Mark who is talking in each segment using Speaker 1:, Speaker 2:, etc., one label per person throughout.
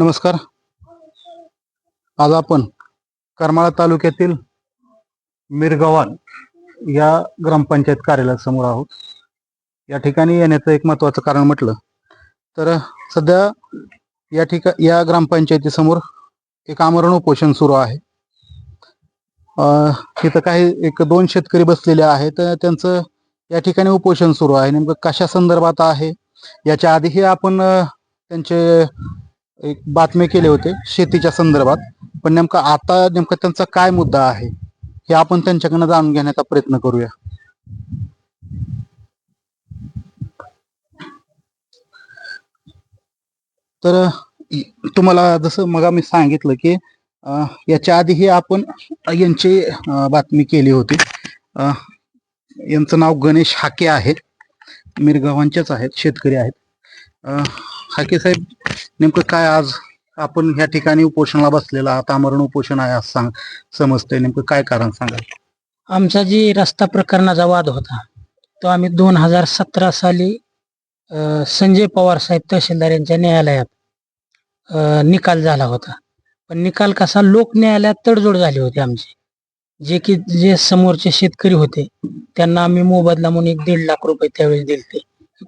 Speaker 1: नमस्कार. आज आपण करमाळा तालुक्यातील मिरगव्हाण या ग्रामपंचायत कार्यालयासमोर आहोत. या ठिकाणी येण्याचं एक महत्वाचं कारण म्हटलं तर सध्या या ठिका या ग्रामपंचायतीसमोर एक आमरण उपोषण सुरू आहे. तिथं काही एक दोन शेतकरी बसलेले आहेत. त्यांचं या ठिकाणी उपोषण सुरू आहे. नेमकं कशा संदर्भात आहे? याच्या आधीही आपण त्यांचे एक बातमी केले होते शेतीच्या संदर्भात. पण नेमका आता नेमका त्यांचा काय मुद्दा आहे हे आपण त्यांच्याकडनं जाणून घेण्याचा प्रयत्न करूया. तर तुम्हाला जसं मग मी सांगितलं की अं, याच्या आधीही आपण यांची बातमी केली होती. यांचं नाव गणेश हाके आहे मिरगावांचेच आहेत शेतकरी आहेत. अं, हाके साहेब नेमकं काय आज आपण ह्या ठिकाणी उपोषणाला बसलेला आहात? आमरण उपोषण आहे असं सांग समजतंय. नेमकं काय कारण सांगा
Speaker 2: आमचा जी रस्ता प्रकरणाचा वाद होता तो आम्ही दोन हजार सतरा साली अ, संजय पवार साहेब तहसीलदार यांच्या न्यायालयात अ, निकाल झाला होता. पण निकाल कसा लोक न्यायालयात तडजोड झाली होती आमची. जे की जे समोरचे शेतकरी होते त्यांना आम्ही मोबदला म्हणून एक दीड लाख रुपये त्यावेळेस दिलते.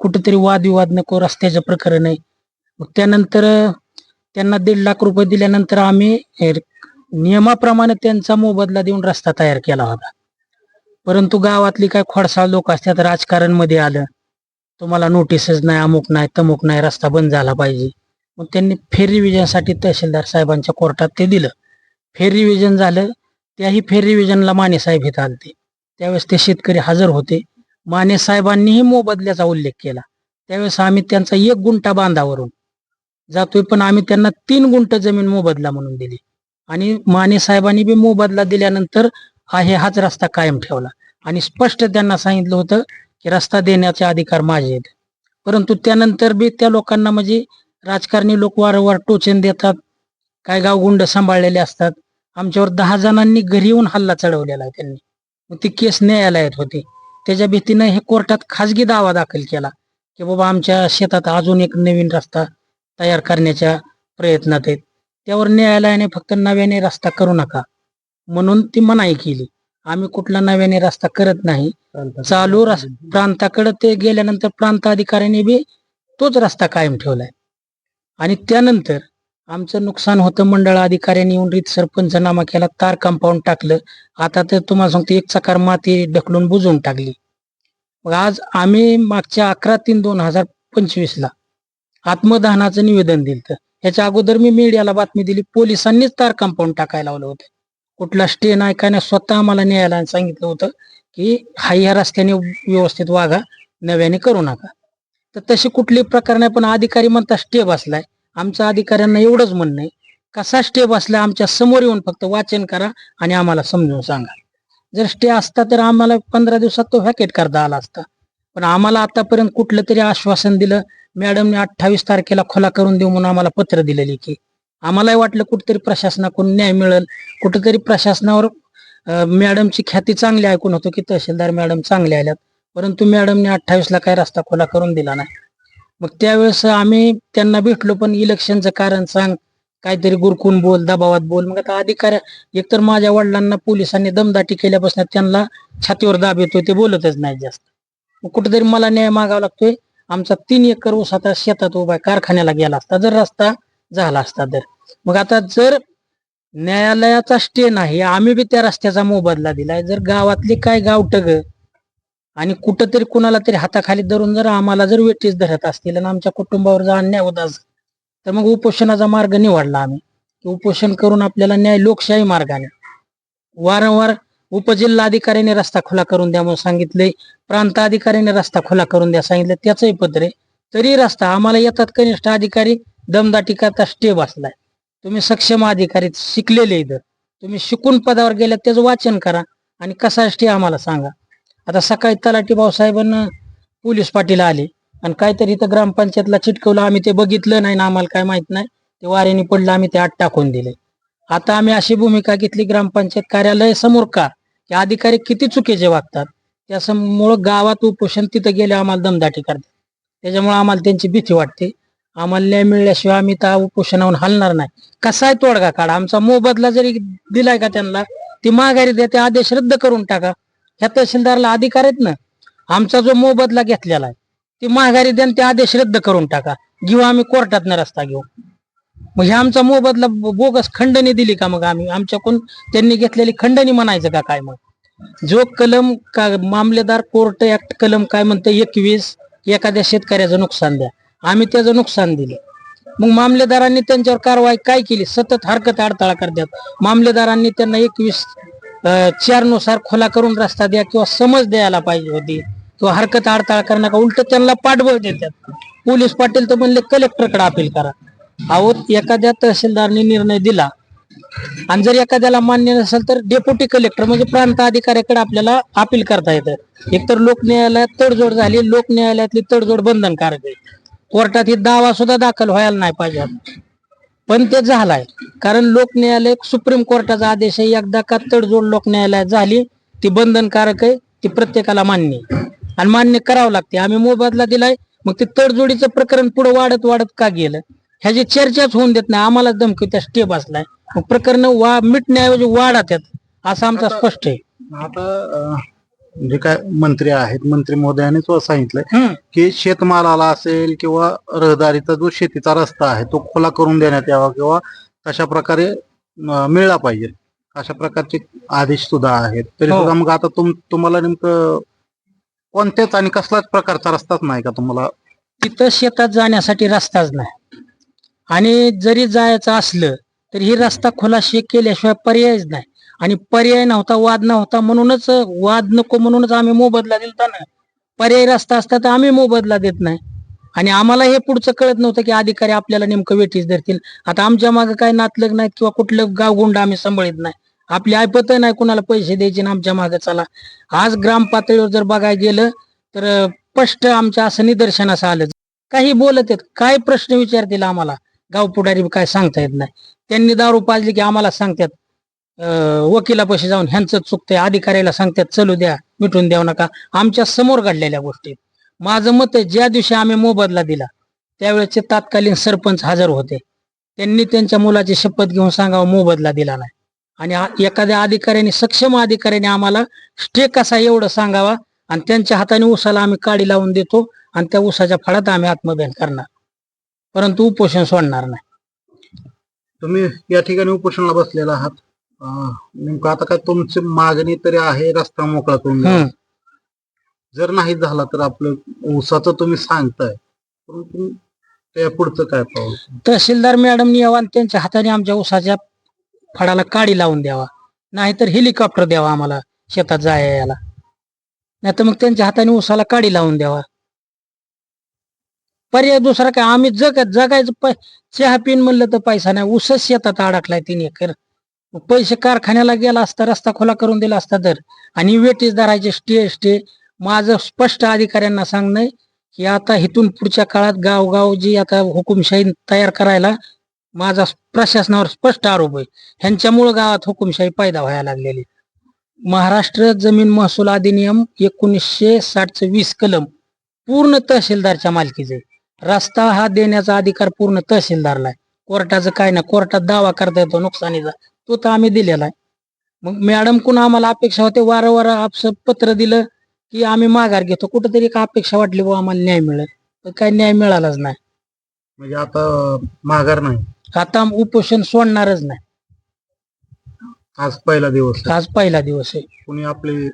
Speaker 2: कुठेतरी वादविवाद नको रस्त्याचं प्रकरण आहे. मग त्यानंतर त्यांना दीड लाख रुपये दिल्यानंतर आम्ही नियमाप्रमाणे त्यांचा मोबदला देऊन रस्ता तयार केला होता. परंतु गावातली काय खोडसाळ लोक असतात राजकारणमध्ये आलं. तुम्हाला नोटीसच नाही अमुक नाही तमुक नाही रस्ता बंद झाला पाहिजे. मग त्यांनी फेर रिव्हिजनसाठी तहसीलदार साहेबांच्या कोर्टात ते दिलं. फेर रिव्हिजन झालं त्याही फेर रिव्हिजनला माने साहेब इथं आलते. त्यावेळेस ते शेतकरी हजर होते. माने साहेबांनीही मोबदल्याचा उल्लेख केला. त्यावेळेस आम्ही त्यांचा एक गुंठा बांधावरून जातोय पण आम्ही त्यांना तीन गुंठ जमीन मोबदला म्हणून दिली. आणि माने साहेबांनी बी मोबदला दिल्यानंतर आहे हाच रस्ता कायम ठेवला. आणि स्पष्ट त्यांना सांगितलं होतं की रस्ता देण्याचे अधिकार माझे आहेत. परंतु त्यानंतर बी त्या लोकांना म्हणजे राजकारणी लोक वारंवार टोचन देतात काय गावगुंड सांभाळलेले असतात. आमच्यावर दहा जणांनी घरी येऊन हल्ला चढवलेला आहे त्यांनी. मग ती केस न्यायालयात होती. त्याच्या भीतीनं हे कोर्टात खाजगी दावा दाखल केला की बाबा आमच्या शेतात अजून एक नवीन रस्ता तयार करण्याच्या प्रयत्नात आहेत. त्यावर न्यायालयाने फक्त नव्याने रस्ता करू नका. म्हणून ती मनाई केली. आम्ही कुठला नव्याने रस्ता करत नाही. चालू रस प्रांताकडे ते गेल्यानंतर प्रांत अधिकाऱ्यांनी बी तोच रस्ता कायम ठेवलाय. आणि त्यानंतर आमचं नुकसान होतं मंडळ अधिकाऱ्यांनी येऊन रीतसर पंचनामा केला तार कंपाऊंड टाकलं. आता तर तुम्हाला सांगतो एक चकार माती ढकलून बुजवून टाकली. मग आज आम्ही मागच्या अकरा तीन दोन हजार पंचवीस ला आत्मदहनाचं निवेदन दिलं ह्याच्या अगोदर मी मीडियाला बातमी दिली पोलिसांनीच तार कंपाऊंड टाकायला लावलं होतं. कुठला स्टे नाही काय नाही स्वतः आम्हाला न्यायालयाने सांगितलं होतं की हा या रस्त्याने व्यवस्थित वागा नव्याने करू नका. तर तशी कुठले प्रकार नाही पण अधिकारी म्हणता स्टे बसलाय आमच्या अधिकाऱ्यांना एवढंच म्हणणं आहे कसा स्टे बसलाय आमच्यासमोर येऊन फक्त वाचन करा आणि आम्हाला समजून सांगा. जर स्टे असता तर आम्हाला पंधरा दिवसात तो व्हॅकेट करता आला असता. पण आम्हाला आतापर्यंत कुठलं तरी आश्वासन दिलं मॅडमने अठ्ठावीस तारखेला खुला करून देऊ म्हणून आम्हाला पत्र दिलेली की आम्हालाही वाटलं कुठेतरी प्रशासनाकडून न्याय मिळेल. कुठेतरी प्रशासनावर मॅडमची ख्याती चांगली ऐकून होतो की तहसीलदार मॅडम चांगले आल्यात. परंतु मॅडमने अठ्ठावीसला काही रस्ता खुला करून दिला नाही. मग त्यावेळेस आम्ही त्यांना भेटलो पण इलेक्शनचं कारण सांग काहीतरी गुरकून बोल दबावात बोल. मग आता अधिकार एकतर माझ्या वडिलांना पोलिसांनी दमदाटी केल्यापासून त्यांना छातीवर दाब येतोय ते बोलतच नाही जास्त. मग कुठेतरी मला न्याय मागावा लागतोय. आमचा तीन एकर ऊस आता शेतात उभा कारखान्याला गेला असता जर रस्ता झाला असता तर. मग आता जर न्यायालयाचा स्टे नाही आम्ही बी त्या रस्त्याचा मोबदला दिलाय. जर गावातली काय गावटग आणि कुठंतरी कुणाला तरी हाताखाली धरून जर आम्हाला जर वेटीस धरत असतील आणि आमच्या कुटुंबावर जर अन्याय होत असेल तर मग उपोषणाचा मार्ग निवडला आम्ही. उपोषण करून आपल्याला न्याय लोकशाही मार्गाने. वारंवार उपजिल्हा अधिकाऱ्याने रस्ता खुला करून द्या म्हणून सांगितले. प्रांत अधिकाऱ्याने रस्ता खुला करून द्या सांगितलं. त्याचंही पत्र आहे तरी रस्ता आम्हाला येतात कनिष्ठ अधिकारी. दमदाटी करता स्टे बसलाय. तुम्ही सक्षम अधिकारी शिकलेले इथं. तुम्ही शिकून पदावर गेल्या त्याचं वाचन करा आणि कसा स्टे आम्हाला सांगा. आता सकाळी तलाठी भाऊसाहेबांना पोलीस पाटील आले. आणि काहीतरी इथं ग्रामपंचायतला चिटकवलं. आम्ही ते बघितलं नाही ना आम्हाला काय माहीत नाही. ते वाऱ्याने पडलं. आम्ही ते आत टाकून दिले. आता आम्ही अशी भूमिका घेतली. ग्रामपंचायत कार्यालय समोर का? की अधिकारी किती चुकीचे वागतात? त्यामुळं गावात उपोषण तिथं गेले आम्हाला दमदाटी करतात. त्याच्यामुळे आम्हाला त्यांची भीती वाटते. आम्हाला न्याय मिळाल्याशिवाय आम्ही त्या उपोषणावरून हलणार नाही. कसाय तोडगा काढा? आमचा मोबदला जरी दिलाय का त्यांना ती माघारी द्या ते आदेश रद्द करून टाका. ह्या तहसीलदारला अधिकार आहेत ना? आमचा जो मोबदला घेतलेला आहे ती माघारी द्या ते आदेश रद्द करून टाका. घेऊ आम्ही कोर्टात रस्ता घेऊ. मग हे आमचा मोबदला बोगस खंडणी दिली का मग आम्ही? आमच्याकडून त्यांनी घेतलेली खंडणी म्हणायचं का काय मग? जो कलम का मामलेदार कोर्ट ऍक्ट कलम काय म्हणतं एकवीस एखाद्या शेतकऱ्याचं नुकसान द्या. आम्ही त्याचं नुकसान दिलं. मग मामलेदारांनी त्यांच्यावर कारवाई काय केली? सतत हरकत अडथळा करतात. मामलेदारांनी त्यांना एकवीस चारनुसार खोला करून रस्ता द्या किंवा समज द्यायला पाहिजे होती किंवा हरकत अडथळा करणार का उलट त्यांना पाठबळ देतात. पोलीस पाटील तर म्हणले कलेक्टरकडे अपील करा. अहो एखाद्या तहसीलदारने निर्णय दिला. आणि जर एखाद्याला मान्य नसेल तर डेप्युटी कलेक्टर म्हणजे प्रांत अधिकाऱ्याकडे आपल्याला अपील करता येतं. एकतर लोक न्यायालयात तडजोड झाली लोक न्यायालयातली तडजोड बंधनकारक आहे. कोर्टात ही दावा सुद्धा दाखल व्हायला नाही पाहिजे. पण ते झालाय. कारण लोक न्यायालय सुप्रीम कोर्टाचा आदेश आहे एकदा का तडजोड लोक न्यायालयात झाली ती बंधनकारक आहे ती प्रत्येकाला मान्य आहे. आणि मान्य करावं लागते. आम्ही मोबदला दिलाय मग ते तडजोडीचं प्रकरण पुढे वाढत वाढत का गेलं? ह्याची चर्चाच होऊन देत नाही. आम्हाला धमकी त्या स्टे बसलाय मग प्रकरण वा मिटण्याऐवजी वाढत आहेत असं आमचा स्पष्ट आहे.
Speaker 1: आता जे काय मंत्री आहेत मंत्री महोदयाने सांगितलंय. की शेतमालाला असेल किंवा रहदारीचा जो शेतीचा रस्ता आहे तो खुला करून देण्यात यावा किंवा तशा प्रकारे मिळला पाहिजे. अशा प्रकारचे आदेश सुद्धा आहेत. तरी
Speaker 2: हो.
Speaker 1: सुद्धा मग आता तुम तुम्हाला नेमकं कोणत्याच आणि कसलाच प्रकारचा रस्ताच नाही का तुम्हाला?
Speaker 2: तिथं शेतात जाण्यासाठी रस्ताच नाही. आणि जरी जायचं असलं तर ही रस्ता खुलाशी केल्याशिवाय पर्यायच नाही. आणि पर्याय नव्हता वाद नव्हता म्हणूनच वाद नको म्हणूनच आम्ही मोबदला दिलता ना. पर्याय रस्ता असता तर आम्ही मोबदला देत नाही. आणि आम्हाला हे पुढचं कळत नव्हतं की अधिकारी आपल्याला नेमकं वेठीस धरतील. आता आमच्या मागे काय नातलग नाहीत किंवा कुठलं गावगुंड आम्ही सांभाळत नाही. आपली ऐपत नाही कुणाला पैसे द्यायचे ना आमच्या मागे चला. आज ग्राम पातळीवर जर बघायला गेलं तर स्पष्ट आमच्या असं निदर्शनास आलं. काही बोलत आहेत काय प्रश्न विचारतील आम्हाला? गाव पुढारी काय सांगता येत नाही. त्यांनी दारू पाजली की आम्हाला सांगतात वकिलापाशी जाऊन ह्यांचं चुकतंय अधिकाऱ्याला सांगतात चलू द्या मिटून देऊ नका. आमच्यासमोर घडलेल्या गोष्टी माझं मत आहे ज्या दिवशी आम्ही मोबदला दिला त्यावेळेचे तत्कालीन सरपंच हजर होते. त्यांनी त्यांच्या मुलाची शपथ घेऊन सांगावं मोबदला दिला नाही. आणि एखाद्या अधिकाऱ्याने सक्षम अधिकाऱ्याने आम्हाला स्टे कसा एवढं सांगावा आणि त्यांच्या हाताने उसाला आम्ही काडी लावून देतो आणि त्या उसाच्या फळात आम्ही आत्मदहन करणार. परंतु उपोषण सोडणार नाही.
Speaker 1: तुम्ही या ठिकाणी उपोषणाला बसलेला आहात. अं, नेमकं आता काय तुमची मागणी तरी आहे रस्ता मोकळा करून.
Speaker 2: हम्म.
Speaker 1: जर नाही झाला तर आपलं ऊसाचं तुम्ही सांगताय. परंतु त्या पुढचं काय पाऊल?
Speaker 2: तहसीलदार मॅडमनी यावा आणि त्यांच्या हाताने आमच्या उसाच्या फळाला काडी लावून द्यावा. नाहीतर हेलिकॉप्टर द्यावा आम्हाला शेतात जाया याला नाहीतर मग त्यांच्या हाताने उसाला काडी लावून द्यावा. पर्याय दुसरा काय? आम्ही जगत जगायचं चहा पिन म्हणलं तर पैसा नाही. ऊसच शेतात अडकलाय तीन. एकर पैसे कारखान्याला गेला असता रस्ता खुला करून दिला असता तर. आणि वेटीस धरायचे स्टे स्टे. माझं स्पष्ट अधिकाऱ्यांना सांगणं की आता इथून पुढच्या काळात गावगाव जी आता हुकुमशाही तयार करायला माझा प्रशासनावर स्पष्ट आरोप आहे. ह्यांच्यामुळे गावात हुकुमशाही पैदा व्हायला लागलेली. महाराष्ट्र जमीन महसूल अधिनियम एकोणीसशे साठचं वीस कलम पूर्ण तहसीलदारच्या मालकीचे रस्ता हा देण्याचा अधिकार पूर्ण तहसीलदारला आहे. कोर्टाचं काय ना कोर्टात दावा करता येतो नुकसानीचा. तो तर आम्ही दिलेला आहे. मग मॅडम कुण आम्हाला अपेक्षा होते वारंवार आपलं पत्र दिलं की आम्ही माघार घेतो. कुठेतरी एक अपेक्षा वाटली बुवा आम्हाला न्याय मिळेल. तर काय न्याय मिळालाच नाही.
Speaker 1: म्हणजे आता माघार नाही.
Speaker 2: आता उपोषण सोडणारच नाही.
Speaker 1: आज पहिला दिवस आहे.
Speaker 2: आज पहिला दिवस आहे.
Speaker 1: कुणी आपली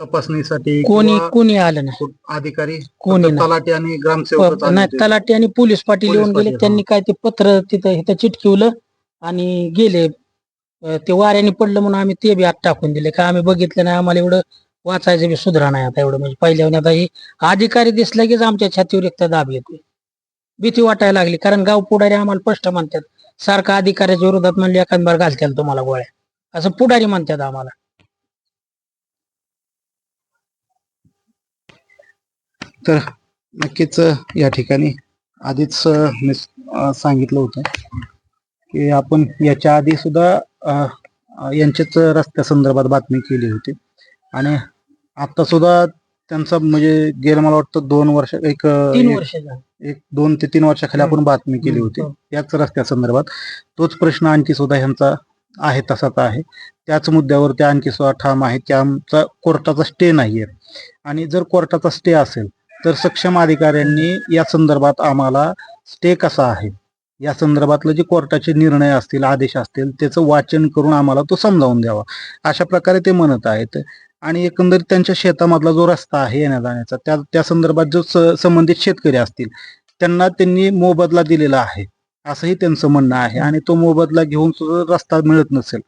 Speaker 1: तपासणीसाठी
Speaker 2: कोणी
Speaker 1: किंवा
Speaker 2: कोणी आलं नाही.
Speaker 1: कु- अधिकारी
Speaker 2: कोणी
Speaker 1: फक्त
Speaker 2: नाही.
Speaker 1: तलाठी आणि ग्रामसेवक
Speaker 2: प- नाही तलाठी आणि पोलीस पाटील
Speaker 1: पोलीस
Speaker 2: येऊन गेले.
Speaker 1: पाटील,
Speaker 2: त्यांनी काय ते पत्र तिथं इथं चिटकिवलं आणि गेले. अं, ते वाऱ्याने पडलं म्हणून आम्ही ते बी आत टाकून दिले. का आम्ही बघितलं नाही. आम्हाला एवढं वाचायचं बी सुधरा नाही आता एवढं. म्हणजे पहिल्यावर आता ही अधिकारी दिसला कीच आमच्या छातीवर एक तर दाब येते भीती वाटायला लागली. कारण गाव पुढारी आम्हाला स्पष्ट म्हणतात. सारखा अधिकाऱ्याच्या विरोधात म्हणले एखाद बार घालतील तुम्हाला गोळ्या. असं पुढारी म्हणतात आम्हाला.
Speaker 1: तर नक्कीच या ठिकाणी आधीच मी सांगितलं होतं की आपण याच्या आधी सुद्धा यांच्याच रस्त्या संदर्भात बातमी केली होती. आणि आता सुद्धा त्यांचा म्हणजे गेलं मला वाटतं दोन वर्ष एक
Speaker 2: वर्ष
Speaker 1: एक दोन ते तीन वर्षाखाली आपण बातमी केली होती.
Speaker 2: हो.
Speaker 1: याच रस्त्या संदर्भात. तोच प्रश्न आणखी सुद्धा ह्यांचा आहे तसाच आहे. त्याच मुद्द्यावर ते आणखी सुद्धा ठाम आहे की आमचा कोर्टाचा स्टे नाहीये. आणि जर कोर्टाचा स्टे असेल तर सक्षम अधिकाऱ्यांनी या संदर्भात आम्हाला स्टे कसा आहे या संदर्भातलं जे कोर्टाचे निर्णय असतील आदेश असतील त्याचं वाचन करून आम्हाला तो समजावून द्यावा अशा प्रकारे ते म्हणत आहेत. आणि एकंदरीत त्यांच्या शेतामधला जो रस्ता आहे येण्या जाण्याचा त्या त्या संदर्भात जो स- संबंधित शेतकरी असतील त्यांना त्यांनी मोबदला दिलेला आहे असंही त्यांचं म्हणणं आहे. आणि तो मोबदला घेऊन सुद्धा रस्ता मिळत नसेल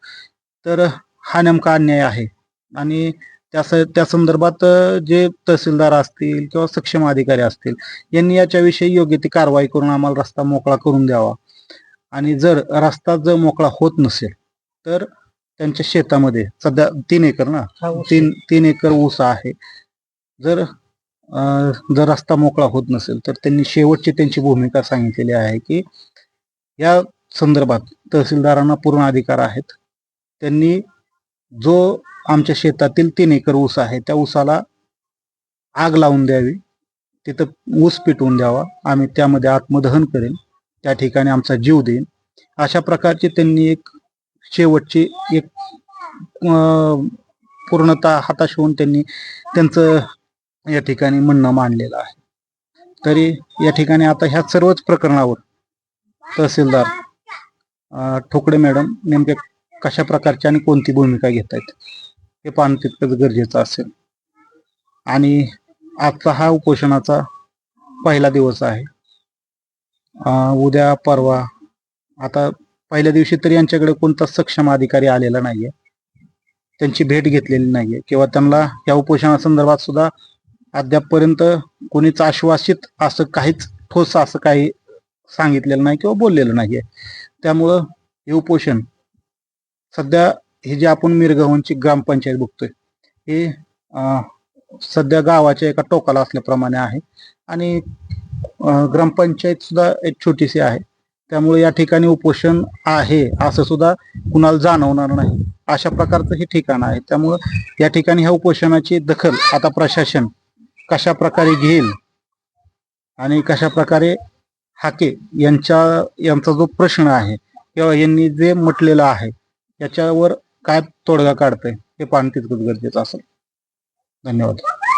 Speaker 1: तर हा नेमका अन्याय आहे. आणि त्या स- त्या संदर्भात जे तहसीलदार असतील किंवा सक्षम अधिकारी असतील यांनी याच्याविषयी योग्य ती कारवाई करून आम्हाला रस्ता मोकळा करून द्यावा. आणि जर रस्ता जर मोकळा होत नसेल तर त्यांच्या शेतामध्ये सध्या तीन एकर ना तीन तीन एकर ऊस आहे. जर जर रस्ता मोकळा होत नसेल तर त्यांनी शेवटची त्यांची भूमिका सांगितलेली आहे की या संदर्भात तहसीलदारांना पूर्ण अधिकार आहेत. त्यांनी जो आमच्या शेतातील तीन एकर ऊस आहे त्या ऊसाला आग लावून द्यावी. तिथं ऊस पिटवून द्यावा. आम्ही त्यामध्ये आत्मदहन करेन त्या ठिकाणी आमचा जीव देईन अशा प्रकारची त्यांनी एक शेवटची एक पूर्णतः हताश होऊन त्यांनी त्यांचं या ठिकाणी म्हणणं मांडलेलं आहे. तरी या ठिकाणी आता ह्या सर्वच प्रकरणावर तहसीलदार ठोकडे ठोकळे मॅडम नेमके कशा प्रकारची आणि कोणती भूमिका घेत आहेत हे पाहणं तितकंच गरजेचं असेल. आणि आजचा हा उपोषणाचा पहिला दिवस आहे. उद्या परवा आता पहिल्या दिवशी तरी यांच्याकडे कोणता सक्षम अधिकारी आलेला नाहीये. त्यांची भेट घेतलेली नाहीये किंवा त्यांना या उपोषणासंदर्भात सुद्धा अद्यापपर्यंत कोणीच आश्वासित असं काहीच ठोस असं काही सांगितलेलं नाही किंवा बोललेलं नाहीये. त्यामुळं हे उपोषण सध्या हे जे आपण मिरगावांची ग्रामपंचायत बघतोय हे सध्या गावाच्या एका टोकाला असल्याप्रमाणे आहे. आणि ग्रामपंचायत सुद्धा एक छोटीशी आहे. त्यामुळे या ठिकाणी उपोषण आहे असं सुद्धा कुणाला जाणवणार नाही. अशा प्रकारचं हे ठिकाण आहे. त्यामुळं या ठिकाणी ह्या उपोषणाची दखल आता प्रशासन कशा प्रकारे घेईल आणि कशा प्रकारे हाके यांच्या यांचा जो प्रश्न आहे किंवा यांनी जे म्हटलेलं आहे याच्यावर काय तोडगा काढतंय हे पाहणं तितकंच गरजेचं असेल. धन्यवाद.